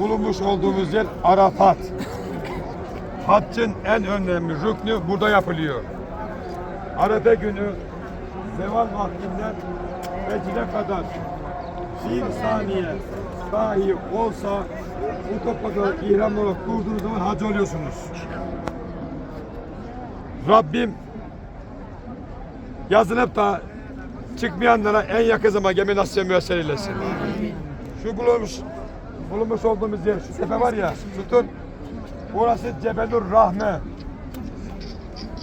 bulunmuş olduğumuz yer Arafat. Haccın en önemli rüknü burada yapılıyor. Arefe günü zeval vaktinden vecile kadar bir saniye dahi olsa bu toprakları ihram olarak kurduğunuz zaman hac oluyorsunuz. Rabbim yazılıp da çıkmayanlara en yakın zaman gemi nasip müessir eylesin. Şu bulunmuş, bulunmuş olduğumuz yer, şu tepe var ya, sütun. Burası Cebelur Rahme.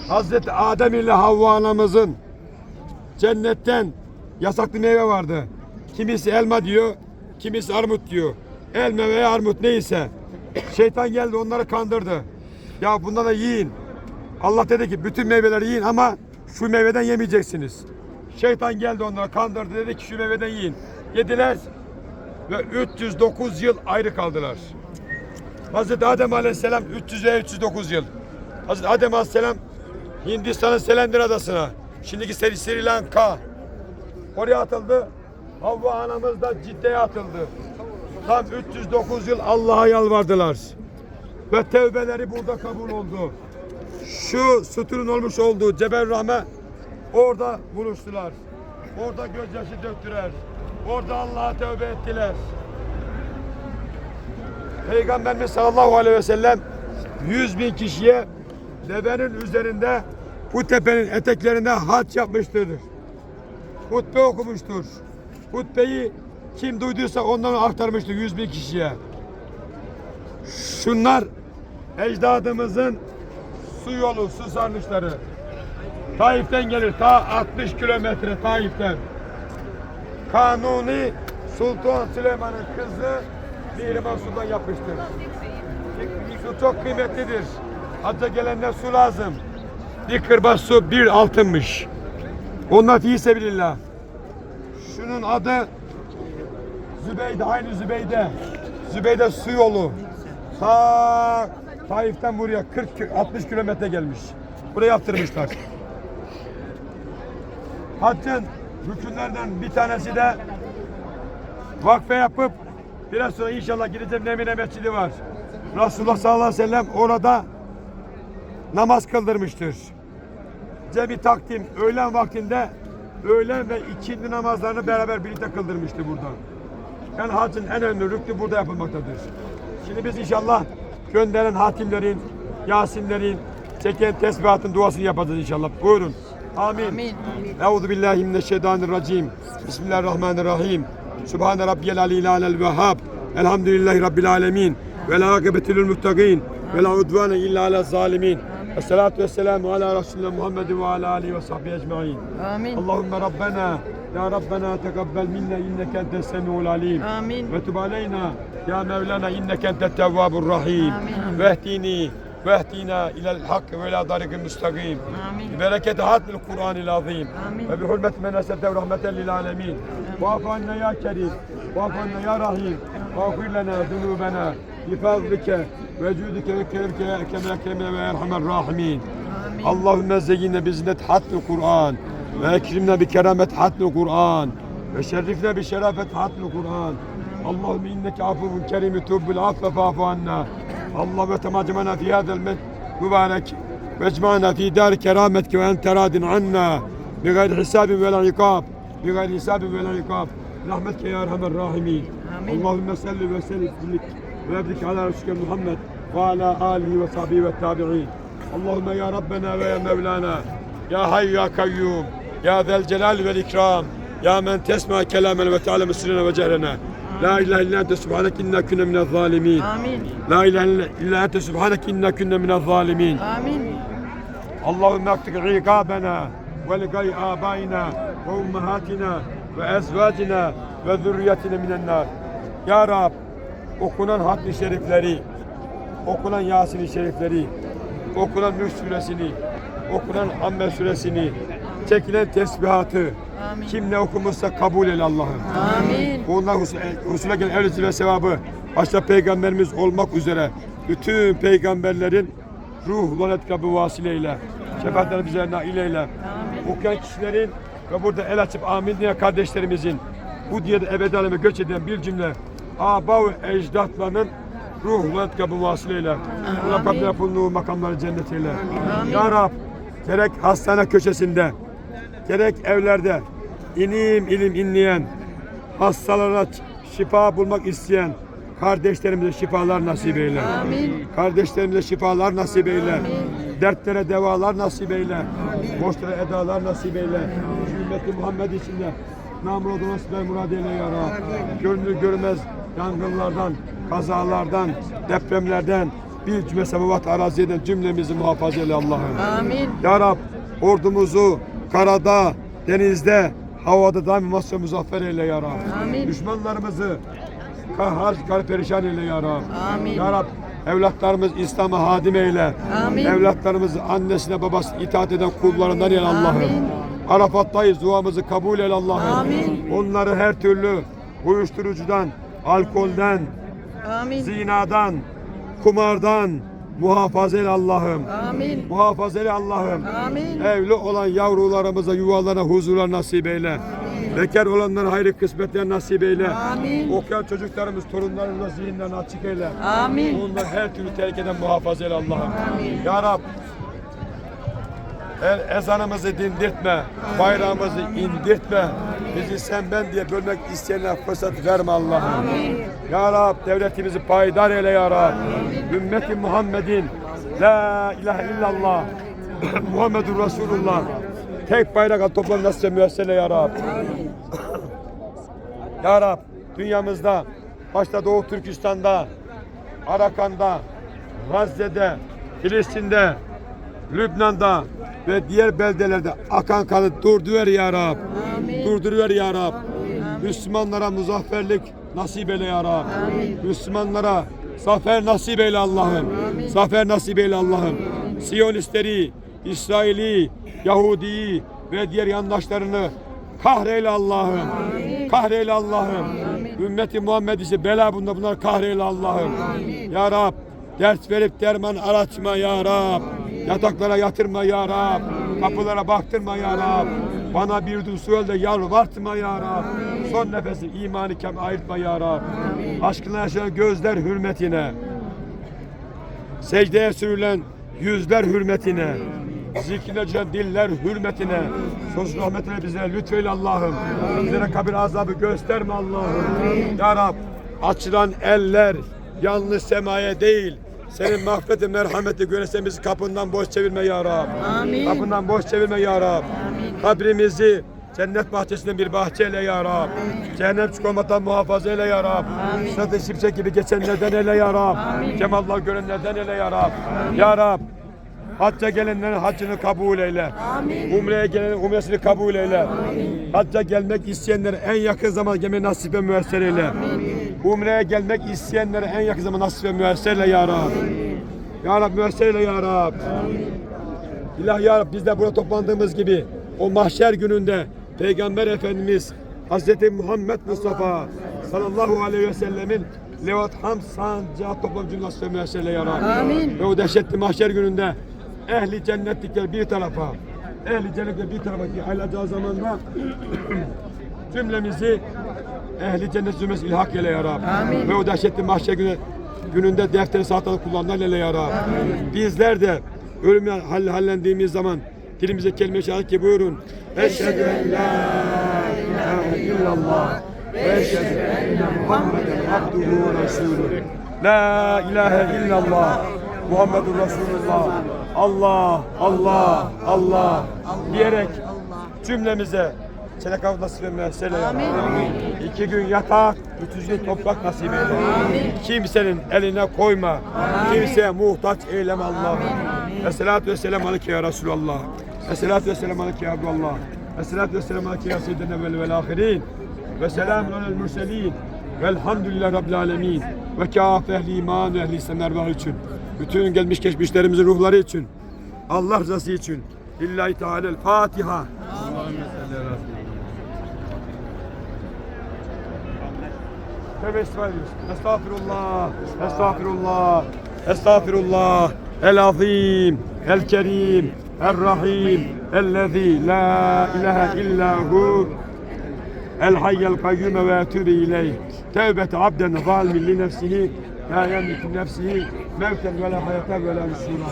Hazreti Adem ile Havva anamızın cennetten yasaklı meyve vardı. Kimisi elma diyor, kimisi armut diyor. Elma veya armut neyse. Şeytan geldi onları kandırdı. Ya bunları yiyin. Allah dedi ki bütün meyveleri yiyin ama şu meyveden yemeyeceksiniz. Şeytan geldi onları kandırdı dedi ki şu meyveden yiyin. Yediler ve 309 yıl ayrı kaldılar. Hazreti Adem Aleyhisselam 300 ve 309 yıl. Hazreti Adem Aleyhisselam Hindistan'ın Selendir Adası'na, şimdiki Sri, Lanka oraya atıldı. Havva anamız da Cidde'ye atıldı. Tam 309 yıl Allah'a yalvardılar. Ve tevbeleri burada kabul oldu. Şu sütunun olmuş olduğu Cebel Rahme orada buluştular. Orada gözyaşı döktüler. Orada Allah'a tövbe ettiler. Peygamberimiz sallallahu aleyhi ve sellem 100 bin kişiye devenin üzerinde bu tepenin eteklerinde haç yapmıştır. Hutbe okumuştur. Hutbeyi kim duyduysa ondan aktarmıştır 100 bin kişiye. Şunlar ecdadımızın su yolu, su sarnıçları. Taif'ten gelir. Ta 60 kilometre Taif'ten. Kanuni Sultan Süleyman'ın kızı Mihrimah Sultan yapmıştır. Su çok kıymetlidir. Hacca gelenler su lazım. Bir kırbaç su bir altınmış. Onlar fi sebilillah. Şunun adı Zübeyde, aynı Zübeyde. Zübeyde su yolu. Ta Taif'ten buraya 40 60 kilometre gelmiş. Buraya yaptırmışlar. Haccın rükünlerden bir tanesi de vakfe yapıp biraz sonra inşallah gideceğim Nemine Mescidi var. Resulullah sallallahu aleyhi ve sellem orada namaz kıldırmıştır. Cebi takdim öğlen vaktinde öğlen ve ikindi namazlarını beraber birlikte kıldırmıştı burada. Yani hacın en önemli rüknü burada yapılmaktadır. Şimdi biz inşallah gönderen hatimlerin, yasinlerin, çeken tesbihatın duasını yapacağız inşallah. Buyurun. Amin. Amin. Euzu billahi mineşşeytanirracim. Bismillahirrahmanirrahim. Subhan rabbiyel aliyil alel vehhab. Elhamdülillahi rabbil alamin. Ve la akibetul muttaqin. Ve la udvane illa alel zalimin. Esselatu vesselamu ala Resulü Muhammed ve ala alihi ve sahbihi ecmaîn. Amin. Allahumme rabbena ya Rabbena tegabbel minne inneke ente semiul alim. Amin. Ve tub aleyna ya Mevlana inneke ente tevvabur rahim. Amin. Ve Vehdini واهدنا الى الحق والى طريق المستقيم آمين. ببركة هذا القرآن العظيم آمين. وبحرمة من أرسلته رحمة للعالمين واعف عنا يا كريم واعف عنا يا رحيم واغفر لنا ذنوبنا بفضلك وجودك وكرمك يا أكرم الأكرمين ويا أرحم الراحمين آمين. اللهم زينا بزنة حتم القرآن وأكرمنا بكرامة حتم القرآن وشرفنا بشرافة حتم القرآن اللهم إنك عفو كريم تب العفو فاعف عنا اللهم تماجمنا في هذا المبارك واجمعنا في دار كرامتك وأنت راض عنا. بغير حساب ولا عقاب. بغير حساب ولا عقاب. رحمتك يا أرحم الراحمين. آمين. اللهم صل وسلم لك وابرك على رسولك محمد وعلى آله وصحبه والتابعين. اللهم يا ربنا ويا مولانا. يا حي يا قيوم. يا ذا الجلال والإكرام. يا من تسمع كلامنا وتعلم سرنا وجهرنا. La ilahe illa ente subhaneke inna kunna minez zalimin. Amin. La ilahe illa ente subhaneke inna kunna minez zalimin. Amin. Allahümme aktik ikabena ve ligay abayna ve ummahatina ve ezvacina ve zürriyetina minennar. Ya Rab okunan hatmi şerifleri, okunan Yasin-i şerifleri, okunan Mülk suresini, okunan Amme suresini, çekilen tesbihatı, Amin. kim ne okumuşsa kabul eyle Allah'ım. Amin. Hus- husule gelen evlisi ve sevabı başta peygamberimiz olmak üzere bütün peygamberlerin ruh lanetkabı vasileyle şefaatleri bize nail eyle. Amin. Okuyan kişilerin ve burada el açıp amin diyen kardeşlerimizin bu diyede ebedi aleme göç eden bir cümle aba ve ecdatlarının ruh ve etkabı vasileyle. Allah kulluğu makamları cennet eyle. Ya Rab, gerek hastane köşesinde, gerek evlerde inim ilim inleyen, hastalara şifa bulmak isteyen kardeşlerimize şifalar nasip eyle. Kardeşlerimize şifalar nasip eyle. Dertlere devalar nasip eyle. Borçlara edalar nasip eyle. Ümmeti Muhammed içinde namroduna ve murad eyle ya Rab. Gönlü görmez yangınlardan, kazalardan, depremlerden, bir cümle semavat araziden cümlemizi muhafaza eyle Allah'ım. Amin. Ya Rab ordumuzu karada, denizde, havada daim vasfı muzaffer eyle ya Rab. Amin. Düşmanlarımızı kahhar, çıkar perişan eyle ya Rab. Amin. Ya Rab evlatlarımız İslam'a hadim eyle. Amin. Evlatlarımızı annesine babasına itaat eden kullarından eyle Allah'ım. Arafat'tayız duamızı kabul eyle Allah'ım. Onları her türlü uyuşturucudan, alkolden, Amin. zinadan, kumardan muhafaza eyle Allah'ım. Amin. Muhafaza eyle Allah'ım. Amin. Evli olan yavrularımıza yuvalarına huzurlar nasip eyle. Bekar olanlara hayırlı kısmetler nasip eyle. Amin. Okuyan çocuklarımız, torunlarımıza zihinlerini açık eyle. Amin. Onları her türlü tehlikeden muhafaza eyle Allah'ım. Ya Rab, ezanımızı dindirtme, bayrağımızı indirtme. Bizi sen ben diye bölmek isteyenler fırsat verme Allah'ım. Ya Rab, devletimizi payidar eyle ya Rab. Ümmeti Muhammed'in La ilahe illallah Muhammedur Resulullah Tek bayrak toplam nasıl müessele ya Rab. Ya Rab, dünyamızda, başta Doğu Türkistan'da, Arakan'da, Gazze'de, Filistin'de, Lübnan'da ve diğer beldelerde akan kanı durduver ya Rab. Durduruver ya Rab. Müslümanlara muzafferlik nasip eyle ya Rab. Müslümanlara zafer nasip eyle Allah'ım. Zafer nasip eyle Allah'ım. Siyonistleri, İsrail'i, Yahudi'yi ve diğer yandaşlarını kahreyle Allah'ım. Kahreyle Allah'ım. Ümmeti Muhammed ise bela bunda bunlar kahreyle Allah'ım. Ya Rab ders verip derman aratma ya Rab. Yataklara yatırma ya Rab. Kapılara baktırma ya Rab. Bana bir dusul de yalvartma ya Rab. Son nefesi imanı kem ayırtma ya Rab. Aşkına yaşayan gözler hürmetine. Secdeye sürülen yüzler hürmetine. Zikrine düşen diller hürmetine. Sonsuz rahmetine bize lütfeyle Allah'ım. Bizlere kabir azabı gösterme Allah'ım. Ya Rab açılan eller yalnız semaya değil. Senin mağfireti merhameti görese bizi kapından boş çevirme ya Rab. Amin. Kapından boş çevirme ya Rab. Kabrimizi cennet bahçesinden bir bahçeyle ya Rab. Cehennem çikolatadan muhafaza eyle ya Rab. Sırat-ı gibi geçenlerden eyle ya Rab. Cemallah görenlerden eyle ya Rab. Ya Rab. Hacca gelenlerin haccını kabul eyle. Umre'ye gelenlerin umresini kabul eyle. Hacca gelmek isteyenlere en yakın zaman gelmeyi nasip ve müesser eyle. Umre'ye gelmek isteyenlere en yakın zaman nasip ve müesser eyle ya Rab. Ya Rab müesser eyle ya Rab. İlah ya Rab biz de burada toplandığımız gibi o mahşer gününde Peygamber Efendimiz Hazreti Muhammed Mustafa sallallahu aleyhi ve sellemin Levat Ham sancağı toplam cümlesi ve müessele ya Rabbi. Amin. Ve o dehşetli mahşer gününde ehli cennetlikler bir tarafa, ehli cennetlikler bir tarafa ki ayrılacağı zamanda cümlemizi ehli cennet zümresi ilhak eyle ya Rabbi. Amin. Ve o dehşetli mahşer günü, gününde defteri sağlıklı kullananlar eyle ya Rabbi. Bizler de ölümle hall- hallendiğimiz zaman dilimize kelime-i şehadet ki buyurun. Eşhedü en la ilahe illallah ve eşhedü enne Muhammeden abduhu ve resulü. La ilahe illallah Muhammedur Resulullah. Allah, Allah, Allah diyerek cümlemize çenek av nasip ve Rabbi. İki gün yatak, üç gün toprak nasip eyle. Kimsenin eline koyma. Kimseye muhtaç eyleme Allah'ım. Esselatu vesselam aleyke ya Resulallah. Esselatu vesselam aleyke ya Abdullah. Esselatu vesselam aleyke ya Seyyidina evvel vel ahirin. Ve selamun alel mürselin. Velhamdülillah Rabbil alemin. Ve kâf ehli iman ve ehli semer için. Bütün gelmiş geçmişlerimizin ruhları için. Allah rızası için. Lillahi Teala Fatiha. Tövbe ediyoruz. Estağfirullah, estağfirullah, estağfirullah. El azim, el kerim, el rahim, ellezî la ilahe illa hu. El hayyel kayyume ve etûbü ileyh. tevbete abden zalimin li nefsihi la yemliku nefsihi mevten ve la hayata ve la nusura.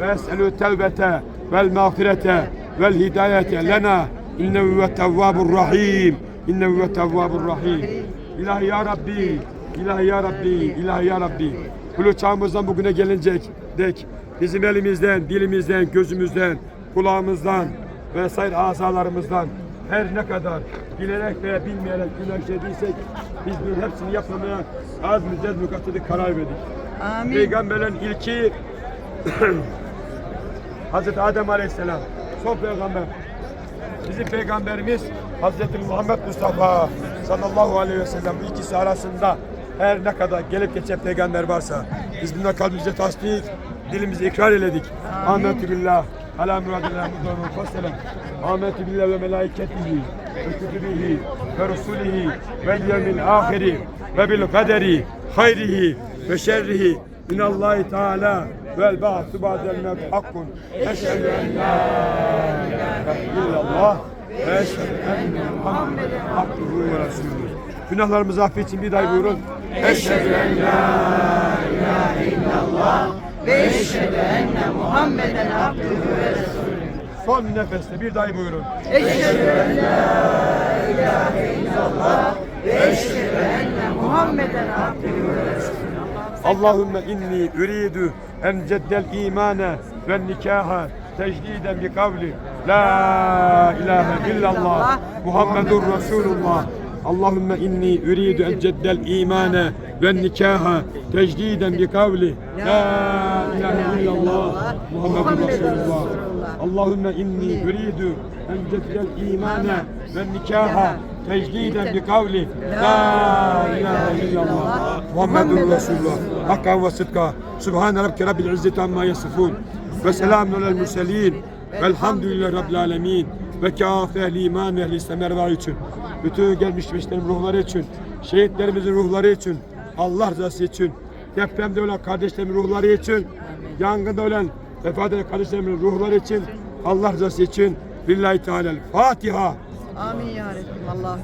Ve es'elü tevbete vel mağfirete vel hidayete lena innehu ve tevvabur rahim. İnnehu ve tevvabur rahim. İlahi ya Rabbi, İlahi ya Rabbi, İlahi ya Rabbi. Kulu çağımızdan bugüne gelincek dek bizim elimizden, dilimizden, gözümüzden, kulağımızdan vesaire azalarımızdan her ne kadar bilerek veya bilmeyerek günah işlediysek biz bunun hepsini yapmamaya az müddet mukattıdık karar verdik. Amin. Peygamberlerin ilki Hazreti Adem Aleyhisselam son peygamber. Bizim peygamberimiz Hazreti Muhammed Mustafa sallallahu aleyhi ve sellem bu ikisi arasında her ne kadar gelip geçen peygamber varsa biz bunları kalbimize tasdik, dilimize ikrar eledik. Ahmetü billah, ala muradillah. Ahmetü billah ve melaiketihi yevmil ahiri ve bil kaderi hayrihi ve şerrihi minallahi teala vel ba'su ba'del mevt hakkun. Eşhedü en la ilahe illallah ve eşhedü enne Muhammeden abduhu ve resulühü. Günahlarımızı affet için bir day buyurun. Eşhedü en la Ve eşhedü enne Muhammeden abdühü ve. Son nefeste bir day buyurun. Eşhedü en la Muhammeden abdühü ve. Allahümme inni üridu en ceddel imane ve nikaha tecdiden bi kavli La ilahe illallah Muhammedur Resulullah Allahümme inni üridu en ceddel imane ve nikaha tecdiden bi kavli. La ilahe illallah Muhammedur Resulullah. Allahümme inni üridu en ceddel imane ve nikaha tecdiden bi kavli. La ilahe illallah Muhammedur Resulullah. Hakka ve sıdka. Subhane Rabbike Rabbil İzzeti Amma Yasifun Ve selamun alel mürselin Velhamdülillahi Rabbil Alemin Ve kâfe ehli iman ve ehli İslam için Bütün gelmiş geçmişlerin ruhları için Şehitlerimizin ruhları için Allah rızası için Depremde ölen kardeşlerimin ruhları için Yangında ölen vefat eden kardeşlerimin ruhları için Allah rızası için Lillahi Teala Fatiha Amin ya Rabbim. Ala.